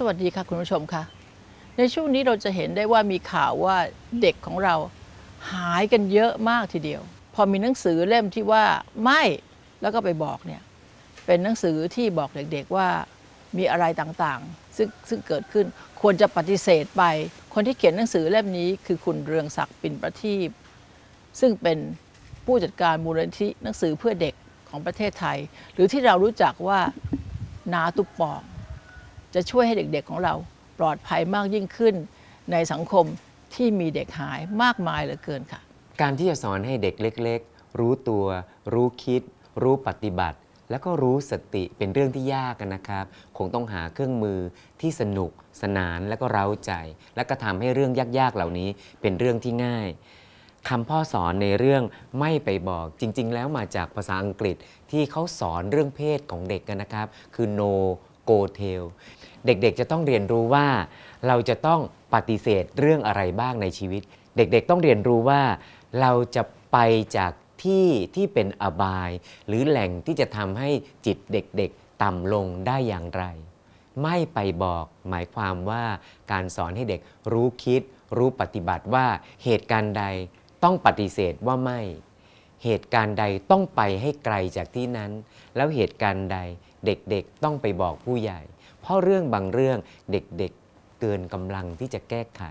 สวัสดีค่ะคุณผู้ชมค่ะ ในช่วงนี้เราจะเห็นได้ว่ามีข่าวว่าเด็กของเราหายกันเยอะมากทีเดียว พอมีหนังสือเล่มที่ว่าไม่แล้วก็ไปบอกเนี่ยเป็นหนังสือที่บอกเด็กๆว่ามีอะไรต่างๆ ซึ่งซึ่งเกิดขึ้นควรจะปฏิเสธไป คนที่เขียนหนังสือเล่มนี้คือคุณเรืองศักดิ์ปินประทีปซึ่งเป็นผู้จัดการมูลนิธิหนังสือเพื่อเด็กของประเทศไทย หรือที่เรารู้จักว่านาตุกปอง จะช่วยให้เด็กๆของเราปลอดภัยมากยิ่งขึ้น ในสังคมที่มีเด็กหายมากมายเหลือเกินค่ะ การที่จะสอนให้เด็กเล็ก ๆ รู้ตัว รู้คิด รู้ปฏิบัติ แล้วก็รู้สติเป็นเรื่องที่ยากกันนะครับ คงต้องหาเครื่องมือที่สนุก สนานและก็เร้าใจ และก็ทำให้เรื่องยากๆเหล่านี้เป็นเรื่องที่ง่ายคำพ่อสอนในเรื่องไม่ไปบอกจริง ๆ แล้วมาจากภาษาอังกฤษที่เขาสอนเรื่องเพศของเด็กกันนะครับ คือ no go tell เด็กๆจะต้องเรียนรู้ว่า เราจะต้องปฏิเสธเรื่องอะไรบ้างในชีวิต เด็กๆต้องเรียนรู้ว่า เราจะไปจากที่ที่เป็นอบาย หรือแหล่งที่จะทำให้จิตเด็กๆต่ำลงได้อย่างไร ไม่ไปบอกหมายความว่าการสอนให้เด็กรู้คิด รู้ปฏิบัติว่าเหตุการณ์ใดต้องปฏิเสธว่าไม่ เหตุการณ์ใดต้องไปให้ไกลจากที่นั้น แล้วเหตุการณ์ใดเด็กๆต้องไปบอกผู้ใหญ่ เพราะเรื่องบางเรื่องเด็กๆเกินกำลังที่จะแก้ไข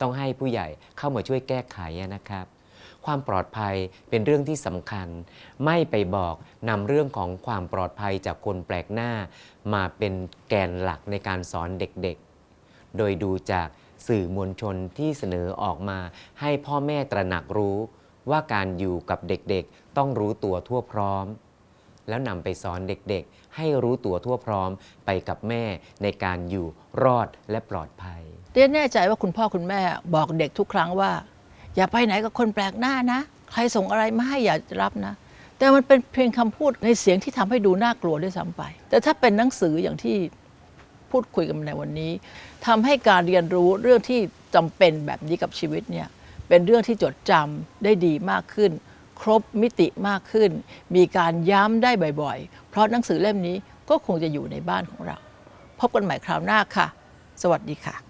ต้องให้ผู้ใหญ่เข้ามาช่วยแก้ไขนะครับ ความปลอดภัยเป็นเรื่องที่สำคัญ ไม่ไปบอกนำเรื่องของความปลอดภัยจากคนแปลกหน้า มาเป็นแกนหลักในการสอนเด็กๆ โดยดูจากสื่อมวลชนที่เสนอออกมาให้พ่อแม่ตระหนักรู้ ว่าการอยู่กับเด็กๆ ต้องรู้ตัวทั่วพร้อม แล้วนำไปสอนเด็กๆ ให้รู้ตัวทั่วพร้อมไปกับแม่ในการอยู่รอดและปลอดภัยเรียนแน่ใจว่าคุณพ่อคุณแม่บอกเด็กทุกครั้งว่า อย่าไปไหนกับคนแปลกหน้านะ ใครส่งอะไรมาให้อย่ารับนะ แต่มันเป็นเพียงคำพูดในเสียงที่ทำให้ดูน่ากลัวด้วยซ้ำไป แต่ถ้าเป็นหนังสืออย่างที่พูดคุยกันในวันนี้ทำให้การเรียนรู้เรื่องที่จำเป็นแบบนี้กับชีวิตเนี่ย เป็นเรื่องที่จดจำได้ดีมากขึ้น ครบมิติมากขึ้น มีการย้ำได้บ่อยๆ เพราะหนังสือเล่มนี้ก็คงจะอยู่ในบ้านของเรา พบกันใหม่คราวหน้าค่ะ สวัสดีค่ะ